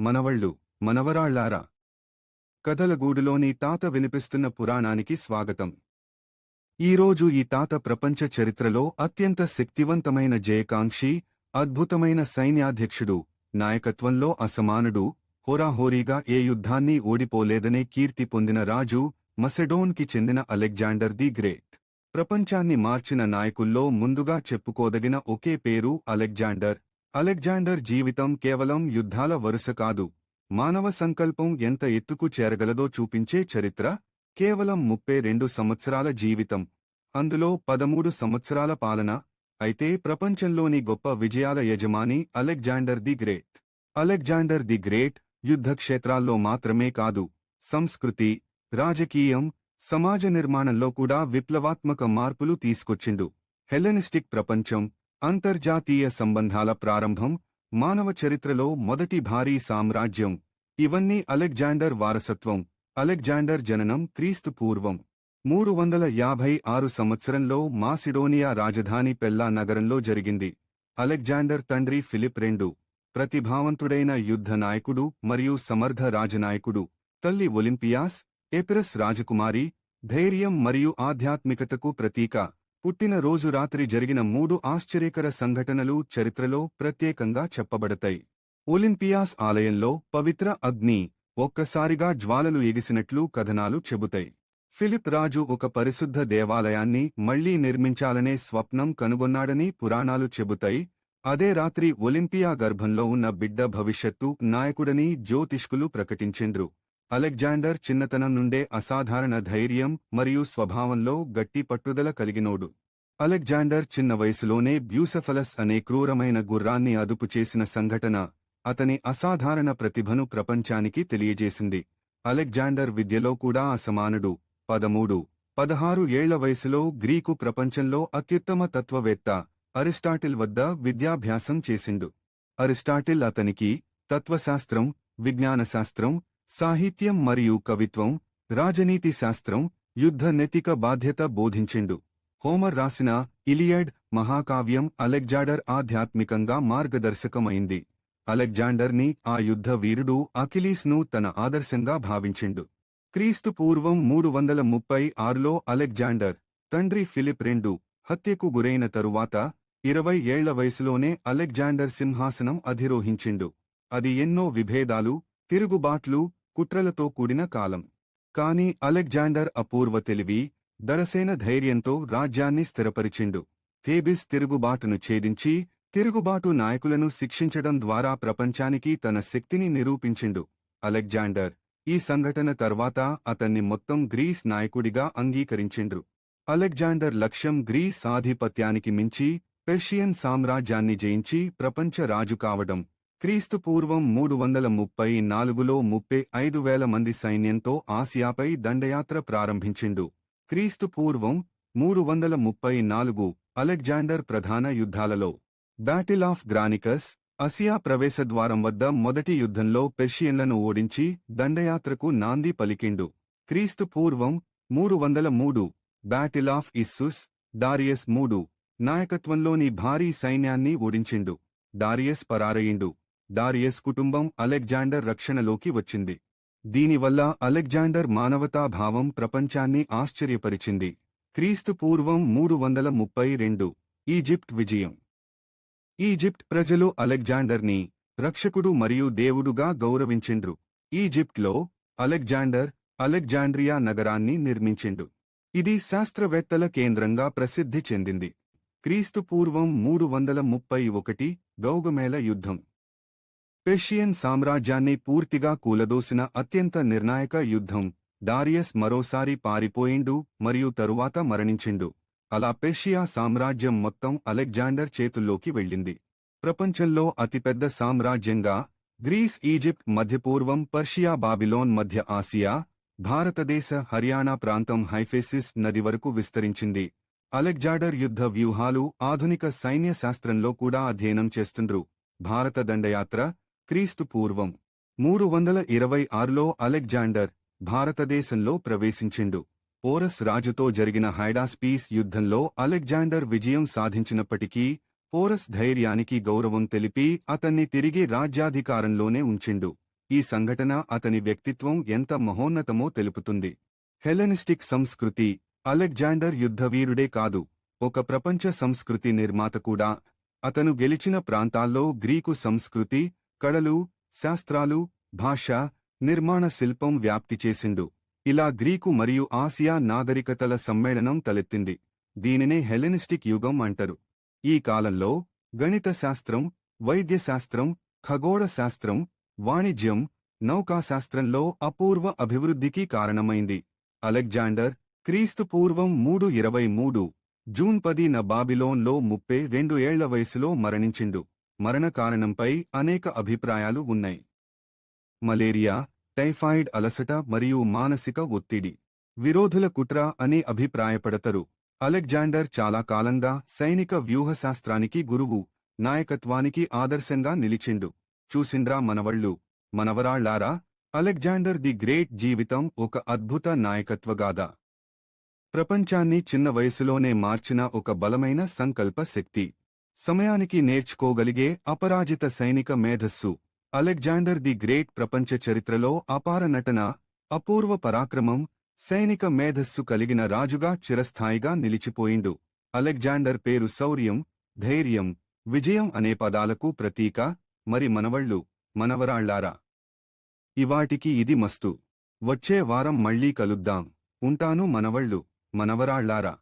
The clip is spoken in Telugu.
మనవళ్ళు మనవరాళ్ళారా. కథలగూడులోని తాత వినిపిస్తున్న పురాణానికి స్వాగతం. ఈరోజు ఈ తాత ప్రపంచ చరిత్రలో అత్యంత శక్తివంతమైన జయకాంక్షి అద్భుతమైన సైన్యాధ్యక్షుడు నాయకత్వంలో అసమానుడు హోరాహోరీగా ఏ యుద్ధాన్ని ఓడిపోలేదనే కీర్తి పొందిన రాజు మసెడోన్కి చెందిన అలెగ్జాండర్ ది గ్రేట్. ప్రపంచాన్ని మార్చిన నాయకుల్లో ముందుగా చెప్పుకోదగిన ఒకే పేరు అలెగ్జాండర్. అలెగ్జాండర్ జీవితం కేవలం యుద్ధాల వరుస కాదు. మానవ సంకల్పం ఎంత ఎత్తుకు చేరగలదో చూపించే చరిత్ర కేవలం ముప్పై రెండు సంవత్సరాల జీవితం. అందులో పదమూడు సంవత్సరాల పాలన అయితే ప్రపంచంలోని గొప్ప విజయాల యజమాని Alexander the great. Alexander the great యుద్ధక్షేత్రాల్లో మాత్రమే కాదు సంస్కృతి రాజకీయం సమాజ నిర్మాణంలో కూడా విప్లవాత్మక మార్పులు తీసుకొచ్చిండు. హెలెనిస్టిక్ ప్రపంచం అంతర్జాతీయ సంబంధాల ప్రారంభం మానవ చరిత్రలో మొదటి భారీ సామ్రాజ్యం. ఇవన్నీ అలెగ్జాండర్ వారసత్వం అలెగ్జాండర్ జననం క్రీస్తు పూర్వం. మూడు వందల యాభై ఆరు సంవత్సరంలో మాసిడోనియా రాజధాని పెల్లా నగరంలో జరిగింది. అలెగ్జాండర్ తండ్రి ఫిలిప్ రెండు ప్రతిభావంతుడైన యుద్ధ నాయకుడు మరియు సమర్థ రాజనాయకుడు. తల్లి ఒలింపియాస్ ఎపిరస్ రాజకుమారి ధైర్యం మరియు ఆధ్యాత్మికతకు ప్రతీక. పుట్టినరోజు రాత్రి జరిగిన మూడు ఆశ్చర్యకర సంఘటనలు చరిత్రలో ప్రత్యేకంగా చెప్పబడతాయి. ఒలింపియాస్ ఆలయంలో పవిత్ర అగ్ని ఒక్కసారిగా జ్వాలలు ఎగిసినట్లు కథనాలు చెబుతాయి. ఫిలిప్ రాజు ఒక పరిశుద్ధ దేవాలయాన్ని మళ్ళీ నిర్మించాలనే స్వప్నం కనుగొన్నాడని పురాణాలు చెబుతాయి. అదే రాత్రి ఒలింపియా గర్భంలో ఉన్న బిడ్డ భవిష్యత్తు నాయకుడని జ్యోతిష్కులు ప్రకటించిండ్రు. అలెగ్జాండర్ చిన్నతనం నుండే అసాధారణ ధైర్యం మరియు స్వభావంలో గట్టి పట్టుదల కలిగినోడు. అలెగ్జాండర్ చిన్న వయసులోనే బ్యూసఫలస్ అనే క్రూరమైన గుర్రాన్ని అదుపు చేసిన సంఘటన అతని అసాధారణ ప్రతిభను ప్రపంచానికి తెలియజేసింది. అలెగ్జాండర్ విద్యలో కూడా అసమానుడు. పదమూడు పదహారు ఏళ్ళ వయసులో గ్రీకు ప్రపంచంలో అత్యుత్తమ తత్వవేత్త అరిస్టాటిల్ వద్ద విద్యాభ్యాసం చేసిండు. అరిస్టాటిల్ అతనికి తత్వశాస్త్రం విజ్ఞానశాస్త్రం సాహిత్యం మరియు కవిత్వం రాజనీతి శాస్త్రం యుద్ధ నెతిక బాధ్యత బోధించిండు. హోమర్ రాసిన ఇలియడ్ మహాకావ్యం అలెగ్జాండర్ ఆధ్యాత్మికంగా మార్గదర్శకమైంది. అలెగ్జాండర్ని ఆ యుద్ధ వీరుడు అఖిలీస్ను తన ఆదర్శంగా భావించిండు. క్రీస్తు పూర్వం మూడు వందల ముప్పై ఆరులో అలెగ్జాండర్ తండ్రి ఫిలిప్ రెండు హత్యకు గురైన తరువాత ఇరవై ఏళ్ళ వయసులోనే అలెగ్జాండర్ సింహాసనం అధిరోహించిండు. అది ఎన్నో విభేదాలు తిరుగుబాట్లు కుట్రలతో కూడిన కాలం. కాని అలెగ్జాండర్ అపూర్వ తెలివి దరసేన ధైర్యంతో రాజ్యాన్ని స్థిరపరిచిండు. థేబిస్ తిరుగుబాటును ఛేదించి తిరుగుబాటు నాయకులను శిక్షించడం ద్వారా ప్రపంచానికి తన శక్తిని నిరూపించిండు. అలెగ్జాండర్ ఈ సంఘటన తర్వాత అతన్ని మొత్తం గ్రీస్ నాయకుడిగా అంగీకరించిండ్రు. అలెగ్జాండర్ లక్ష్యం గ్రీస్ ఆధిపత్యానికి మించి పెర్షియన్ సామ్రాజ్యాన్ని జయించి ప్రపంచ రాజు కావడం. క్రీస్తు పూర్వం మూడు వందల ముప్పై నాలుగులో ముప్పై ఐదు వేల మంది సైన్యంతో ఆసియాపై దండయాత్ర ప్రారంభించిండు. క్రీస్తు పూర్వం మూడు వందల ముప్పై నాలుగు అలెగ్జాండర్ ప్రధాన యుద్ధాలలో బ్యాటిల్ ఆఫ్ గ్రానికస్ అసియా ప్రవేశద్వారం వద్ద మొదటి యుద్ధంలో పెర్షియన్లను ఓడించి దండయాత్రకు నాంది పలికిండు. క్రీస్తు పూర్వం మూడు వందల మూడు బ్యాటిల్ ఆఫ్ ఇస్సుస్ డారియస్ మూడు నాయకత్వంలోని భారీ సైన్యాన్ని ఓడించిండు. డారియస్ పరారయిండు. డారియస్ కుటుంబం అలెగ్జాండర్ రక్షణలోకి వచ్చింది. దీనివల్ల అలెగ్జాండర్ మానవతాభావం ప్రపంచాన్ని ఆశ్చర్యపరిచింది. క్రీస్తు పూర్వం మూడు వందల ముప్పై రెండు. ఈజిప్ట్ విజయం. ఈజిప్ట్ ప్రజలు అలెగ్జాండర్ని రక్షకుడు మరియు దేవుడుగా గౌరవించిండ్రు. ఈజిప్ట్లో అలెగ్జాండర్ అలెగ్జాండ్రియా నగరాన్ని నిర్మించిండు. ఇది శాస్త్రవేత్తల కేంద్రంగా ప్రసిద్ధి చెందింది. క్రీస్తు పూర్వం మూడు వందల ముప్పై ఒకటి గౌగమేల యుద్ధం. పెర్షియన్ సామ్రాజ్యాన్ని పూర్తిగా కూలదోసిన అత్యంత నిర్ణాయక యుద్ధం. డారియస్ మరోసారి పారిపోయిండు మరియు తరువాత మరణించిండు. అలా పెర్షియా సామ్రాజ్యం మొత్తం అలెగ్జాండర్ చేతుల్లోకి వెళ్ళింది. ప్రపంచంలో అతిపెద్ద సామ్రాజ్యంగా గ్రీస్ ఈజిప్ట్ మధ్యపూర్వం పర్షియా బాబిలోన్ మధ్య ఆసియా భారతదేశ హర్యానా ప్రాంతం హైఫేసిస్ నది వరకు విస్తరించింది. అలెగ్జాండర్ యుద్ధ వ్యూహాలు ఆధునిక సైన్య శాస్త్రంలో కూడా అధ్యయనం చేస్తుండ్రు. భారత దండయాత్ర క్రీస్తు పూర్వం మూడు వందల ఇరవై ఆరులో అలెగ్జాండర్ భారతదేశంలో ప్రవేశించిండు. పోరస్ రాజుతో జరిగిన హైడాస్పీస్ యుద్ధంలో అలెగ్జాండర్ విజయం సాధించినప్పటికీ పోరస్ ధైర్యానికి గౌరవం తెలిపి అతన్ని తిరిగి రాజ్యాధికారంలోనే ఉంచిండు. ఈ సంఘటన అతని వ్యక్తిత్వం ఎంత మహోన్నతమో తెలుపుతుంది. హెలెనిస్టిక్ సంస్కృతి అలెగ్జాండర్ యుద్ధవీరుడే కాదు. ఒక ప్రపంచ సంస్కృతి నిర్మాత కూడా. అతను గెలిచిన ప్రాంతాల్లో గ్రీకు సంస్కృతి కళలు శాస్త్రాలు భాష నిర్మాణ శిల్పం వ్యాప్తి చేసిండు. ఇలా గ్రీకు మరియు ఆసియా నాగరికతల సమ్మేళనం తలెత్తింది. దీనినే హెలెనిస్టిక్ యుగం అంటారు. ఈ కాలంలో గణిత శాస్త్రం వైద్యశాస్త్రం ఖగోళ శాస్త్రం వాణిజ్యం నౌకాశాస్త్రంలో అపూర్వ అభివృద్ధికి కారణమైంది. అలెగ్జాండర్ క్రీస్తు పూర్వం మూడు ఇరవై మూడు జూన్ పదిన బాబిలోన్లో ముప్పై రెండు ఏళ్ళ వయసులో మరణించిండు. మరణ కారణంపై అనేక అభిప్రాయాలు ఉన్నాయి. మలేరియా టైఫాయిడ్ అలసట మరియు మానసిక ఒత్తిడి. విరోధుల కుట్ర అనే అభిప్రాయపడతరు. అలెగ్జాండర్ చాలా కాలంగా సైనిక వ్యూహశాస్త్రానికి గురువు నాయకత్వానికి ఆదర్శంగా నిలిచిండు. చూసిండ్రా మనవళ్ళు మనవరాళ్ళారా? అలెగ్జాండర్ ది గ్రేట్ జీవితం ఒక అద్భుత నాయకత్వగాథ. ప్రపంచాన్ని చిన్న వయసులోనే మార్చిన ఒక బలమైన సంకల్ప శక్తి. సమయానికి నేర్చుకోగలిగే అపరాజిత సైనిక మేధస్సు. అలెగ్జాండర్ ది గ్రేట్ ప్రపంచ చరిత్రలో అపార నటన అపూర్వ పరాక్రమం సైనిక మేధస్సు కలిగిన రాజుగా చిరస్థాయిగా నిలిచిపోయిండు. అలెగ్జాండర్ పేరు శౌర్యం ధైర్యం విజయం అనే పదాలకు ప్రతీక మరి మనవళ్ళు మనవరాళ్ళారా? ఇవాటికి ఇది మస్తు. వచ్చే వారం మళ్ళీ కలుద్దాం. ఉంటాను మనవళ్ళు మనవరాళ్ళారా?